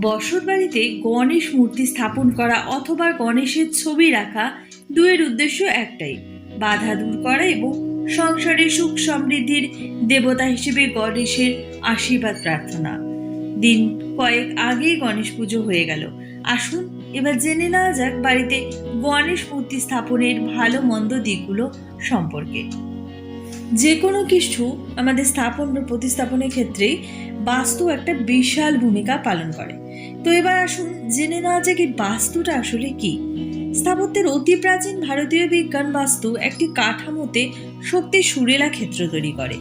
বসত বাড়িতে গণেশ মূর্তি স্থাপন করা অথবা গণেশের ছবি রাখা দুয়ের উদ্দেশ্য একটাই, বাধা দূর করা এবং সংসারে সুখ সমৃদ্ধির দেবতা হিসেবে গণেশের আশীর্বাদ প্রার্থনা। দিন কয়েক আগেই গণেশ পুজো হয়ে গেল। আসুন, এবার জেনে নেওয়া যাক বাড়িতে গণেশ মূর্তি স্থাপনের ভালো মন্দ দিকগুলো সম্পর্কে। যে কোনো কিছু আমাদের স্থাপন বা প্রতিস্থাপনের ক্ষেত্রেই বাস্তু একটা বিশাল ভূমিকা পালন করে। তো এবার আসুন, জেনে নেওয়া যাক এই বাস্তুটা আসলে কি? স্থাপত্যের অতি প্রাচীন ভারতীয় বিজ্ঞান বাস্তু একটি কাঠামোতে শক্তির সুরেলা ক্ষেত্র তৈরি করে,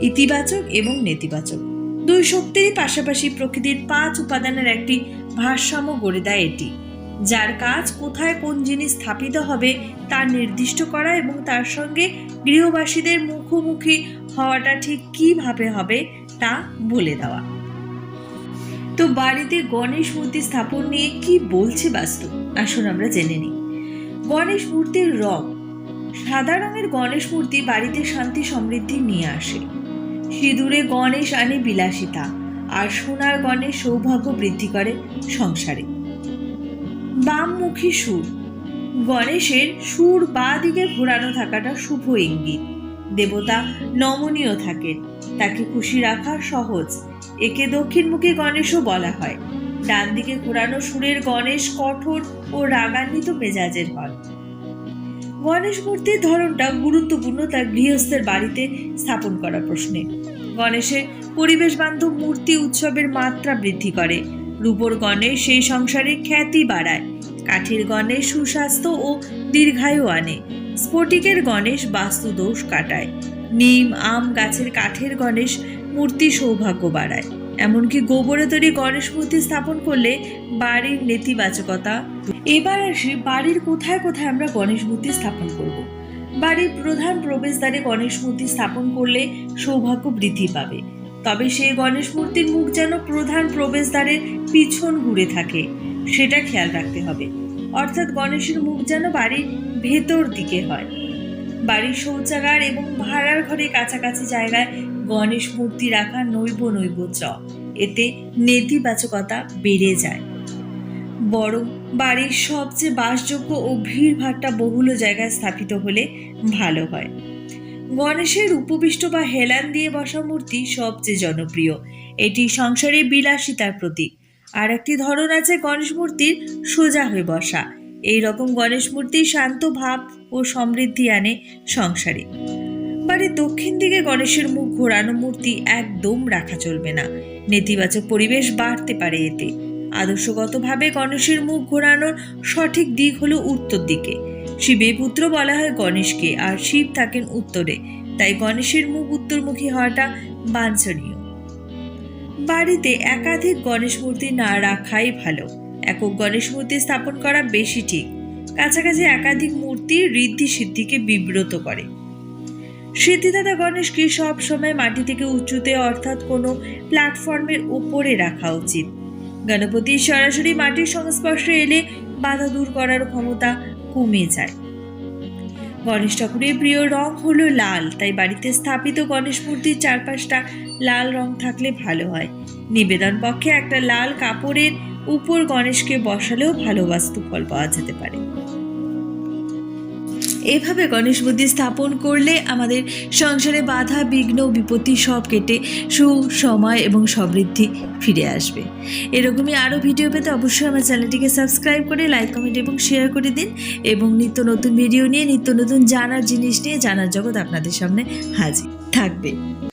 ইতিবাচক এবং নেতিবাচক। দুই শক্তিরই পাশাপাশি প্রকৃতির পাঁচ উপাদানের একটি ভারসাম্য গড়ে দেয় এটি। যার কাজ কোথায় কোন জিনিস স্থাপিত হবে তা নির্দিষ্ট করা এবং তার সঙ্গে গৃহবাসীদের মুখোমুখি হওয়াটা ঠিক কীভাবে হবে তা বলে দেওয়া। তো বাড়িতে গণেশ মূর্তি স্থাপন নিয়ে কি বলছে বাস্তু? আসুন আমরা জেনে নিই। গণেশ মূর্তির রং, সাদা রঙের গণেশ মূর্তি বাড়িতে শান্তি সমৃদ্ধি নিয়ে আসে। সিঁদুরে গণেশ আনে বিলাসিতা, আর সোনার গণেশ সৌভাগ্য বৃদ্ধি করে সংসারে। বামমুখী সুর। গণেশের সুর বা দিকে ঘোরানো থাকাটা শুভ ইঙ্গিত। দেবতা নমনীয় থাকেন। তাকে খুশি রাখা সহজ। একে দক্ষিণমুখী গণেশও বলা হয়। ডান দিকে ঘোরানো সুরের গণেশ কঠোর ও রাগান্বিত মেজাজের হয়। গণেশ মূর্তির ধরনটা গুরুত্বপূর্ণ তার গৃহস্থের বাড়িতে স্থাপন করা প্রশ্নে। গণেশের পরিবেশ বান্ধব মূর্তি উৎসবের মাত্রা বৃদ্ধি করে। রূপর গণেশ সেই সংসারে খ্যাতি বাড়ায়। কাঠের গণেশ সুস্বাস্থ্য ও দীর্ঘায়ু আনে। স্ফটিকের গণেশ বাস্তুদোষ কাটায়। নিম, আম গাছের কাঠের গণেশ মূর্তি সৌভাগ্য বাড়ায়। এমনকি গোবরে তৈরি গণেশ মূর্তি স্থাপন করলে বাড়ির নেতিবাচকতা এবার আসি বাড়ির কোথায় কোথায় আমরা গণেশ মূর্তি স্থাপন করব। বাড়ির প্রধান প্রবেশদ্বারে গণেশ মূর্তি স্থাপন করলে সৌভাগ্য বৃদ্ধি পাবে। তবে সেই গণেশ মূর্তির মুখ যেন প্রধান প্রবেশদ্বারের পিছন ঘুরে থাকে। সেটা খেয়াল রাখতে হবে। অর্থাৎ গণেশের মুখ যেন বাড়ির ভেতর দিকে হয়। বাড়ির শৌচাগার এবং ভাড়ার ঘরে কাছাকাছি জায়গায় গণেশ মূর্তি রাখা নৈব নৈব চ। এতে নেতিবাচকতা বেড়ে যায়। বরং বাড়ির সবচেয়ে বাসযোগ্য ও ভিড়ভাট্টা বহুল জায়গায় স্থাপিত হলে ভালো হয়। গণেশের উপবিষ্ট বা হেলান দিয়ে বসা মূর্তি সবচেয়ে জনপ্রিয়। এটি সংসারে বিলাসিতার প্রতীক। আর একটি ধরন আছে গণেশ মূর্তির সোজা হয়ে বসা। এই রকম গণেশ মূর্তি শান্ত ভাব ও সমৃদ্ধি আনে সংসারে। বাড়ির দক্ষিণ দিকে গণেশের মুখ ঘোরানো মূর্তি একদম রাখা চলবে না। নেতিবাচক পরিবেশ বাড়তে পারে এতে। আদর্শগতভাবে গণেশের মুখ ঘোরানোর সঠিক দিক হলো উত্তর দিকে। শিবের পুত্র বলা হয় গণেশকে, আর শিব থাকেন উত্তরে। তাই গণেশের মুখ উত্তরমুখী হওয়াটা বাঞ্ছনীয়। বাড়িতে একাধিক গণেশ মূর্তি না রাখাই ভালো। একক গণেশ মূর্তি স্থাপন করা বেশি ঠিক। কাছাকাছি একাধিক মূর্তি ঋদ্ধি সিদ্ধিকে বিব্রত করে। সিদ্ধিদাতা গণেশকে সব সময় মাটি থেকে উঁচুতে, অর্থাৎ কোনো প্ল্যাটফর্মের উপরে রাখা উচিত। গণপতি সরাসরি মাটির সংস্পর্শে এলে বাধা দূর করার ক্ষমতা কমে যায়। গণেশ ঠাকুরের প্রিয় রং হলো লাল, তাই বাড়িতে স্থাপিত গণেশ মূর্তির চারপাশটা লাল রং থাকলে ভালো হয়। নিবেদন পক্ষে একটা লাল কাপড়ের উপর গণেশকে বসালেও ভালো বাস্তুফল পাওয়া যেতে পারে। এভাবে গণেশ বুদ্ধি স্থাপন করলে আমাদের সংসারে বাধা, বিঘ্ন, বিপত্তি সব কেটে সুসময় এবং সমৃদ্ধি ফিরে আসবে। এরকমই আরও ভিডিও পেতে অবশ্যই আমার চ্যানেলটিকে সাবস্ক্রাইব করে, লাইক, কমেন্ট এবং শেয়ার করে দিন এবং নিত্য নতুন ভিডিও নিয়ে, নিত্য নতুন জানার জিনিস নিয়ে জানার জগৎ আপনাদের সামনে হাজির থাকবে।